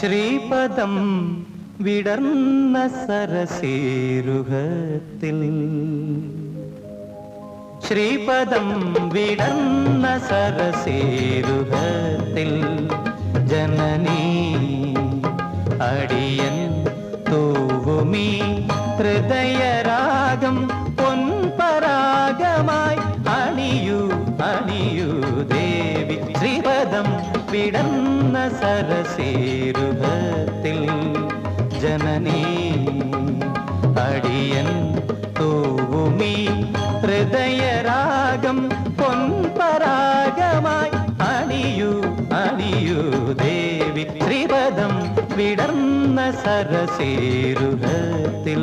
ശ്രീപദം വിടർന്ന സരസേരുഹത്തിൽ. ശ്രീപദം വിടർന്ന സരസേരുഹത്തിൽ. ജനനീ അടിയൻ തൂവുമീ ഹൃദയരാഗം വിടർന്ന സരസേരുഹത്തിൽ ജനനീ അടിയൻ തൂവുമീ ഹൃദയരാഗം പൊൻപരാഗമായി അണിയൂ അണിയൂ ദേവി. ശ്രീപദം വിടർന്ന സരസേരുഹത്തിൽ